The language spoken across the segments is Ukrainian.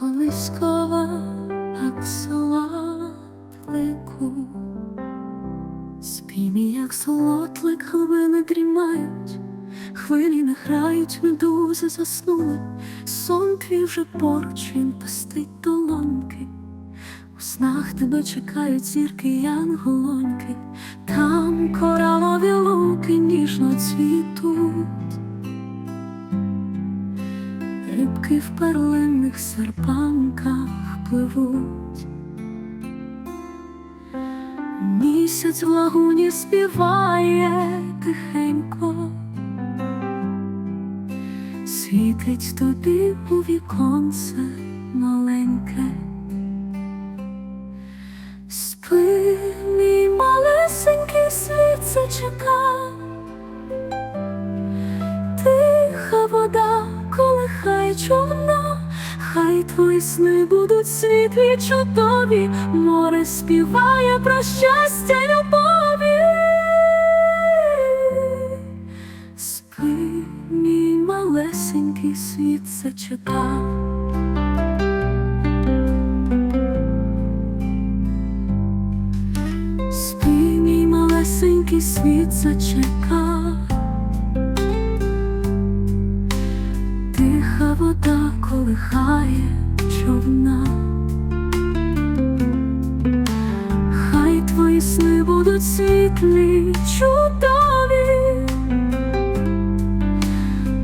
блискова, як солотлику. Спіймі, як солотлик, хвилини дрімають, хвилі не грають, медузи заснули, сон твій вже поруч він пестить долоньки. У снах тебе чекають зірки янголоньки, там коралові луки ніжно цвітуть. Рибки в перлинних серпанках пливуть. Місяць в лагуні співає тихенько, світить тобі у віконце човно, хай твої сни будуть світлі чудові, море співає про щастя любові. Спи, мій малесенький світ зачекав. Спи, мій малесенький світ зачекав. Колихає човна. Хай твої сни будуть світлі, чудові.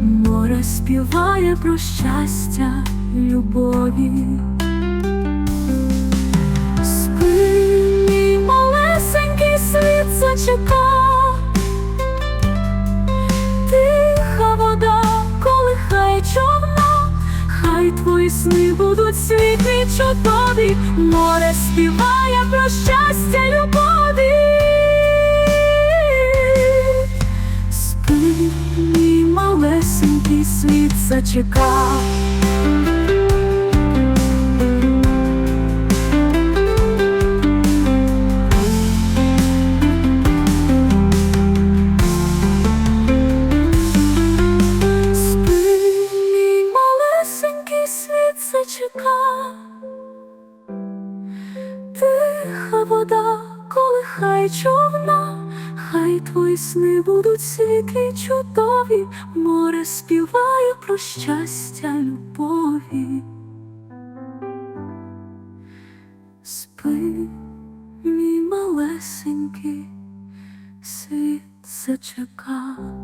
Море співає про щастя, любові. Сни будуть світлі чудові, море співає про щастя, любові. Спи, мій малесенький світ зачекав. Вода колихає човна, хай твої сни будуть світлі, чудові, море співає про щастя, любові. Спи, мій малесенький світ зачекав.